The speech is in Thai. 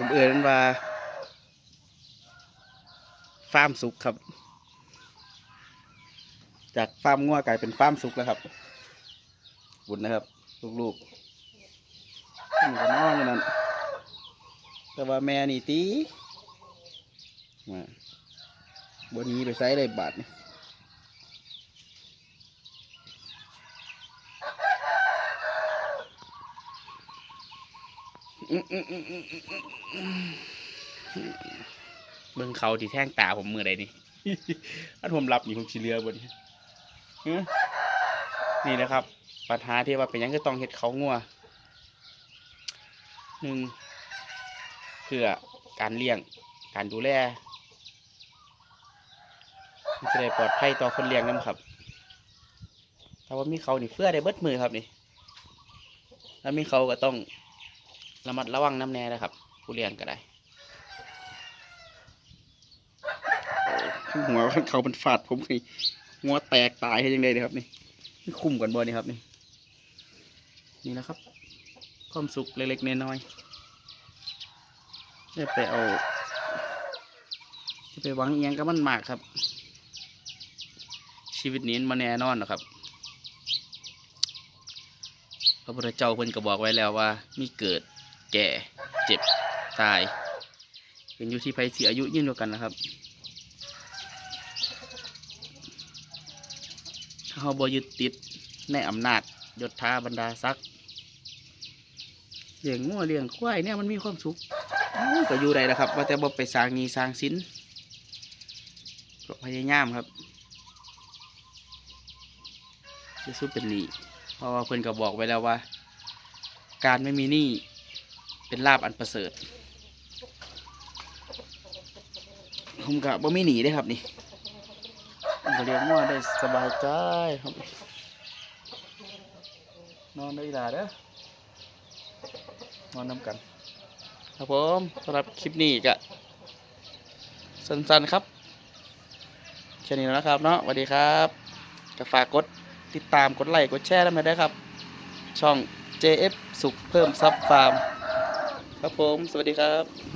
ผมเอ่ยมันว่าฟาร์มสุกครับ จากฟาร์มงัวกลายเป็นฟาร์มสุกแล้วครับบุญนะครับ ลูกๆนี่ก็นอนอยู่นั่นแต่ว่าแม่นี่ตีมาบนนี้ไปใช้เลยบาทนี่อื้ออื้ออื้ออื้ออื้ออื้อ เบิ่งเขาที่แท่งตาผมมือใดนี่อันผมรับนี่ผมชิเรือบนนี้นี่นะครับ ปัญหาที่ว่าเป็นยังก็ต้องเฮ็ดเขางัวหนึ่งเพื่อการเลี้ยง การดูแลจะได้ปลอดภัยต่อคนเลี้ยงนํครับถ้าว่ามีเขานี่เพื่อได้เบิดมือครับนี่ถ้ามีเขาก็ต้อง ระมัดระวังน้ำแน่นะครับ ผู้เลี้ยงก็ได้หัวเขาเป็นฟาดผมนี่หัวแตกตายให้ยังไงเลยครับนี่คุ้มกันบ่นี่ครับนี่นี่นะครับ ความสุขเล็กๆน้อยๆจะไปเอาจะไปหวังเอียงกับมันมากครับ ชีวิตนี้มันแน่นอนหรอกครับพระพุทธเจ้าเพิ่นก็บอกไว้แล้วว่า มีเกิด แก่เจ็บตายเป็นอยู่ที่ไผสิอายุยืนกว่ากันนะครับ ถ้าเราบ่ยึดติดในอำนาจยศถาบรรดาศักดิ์เลี้ยงงัวเลี้ยงควายเนี่ยมันมีความสุขก็อยู่ได้แล้วครับ ว่าแต่บ่ไปสร้างหนี้สร้างสินก็พยายามครับจะสู้เป็นหนี้เพราะว่าเพื่อนก็บอกไว้แล้วว่า การไม่มีหนี้ เป็นลาบอันประเสริฐผมก็บ่มีหนีได้ครับนี่ผมเลี้ยงงัวได้สบายใจครับ นอนได้อีหลาเด้อนอนน้ำกัน ครับผมสำหรับคลิปนี้ก็สั้นๆครับแค่นี้แล้วนะครับเนาะสวัสดีครับก็ฝากกดติดตามกดไลค์กดแชร์ได้ไหมได้ครับ ช่อง JF สุขเพิ่มซับฟาร์ม ครับผม สวัสดีครับ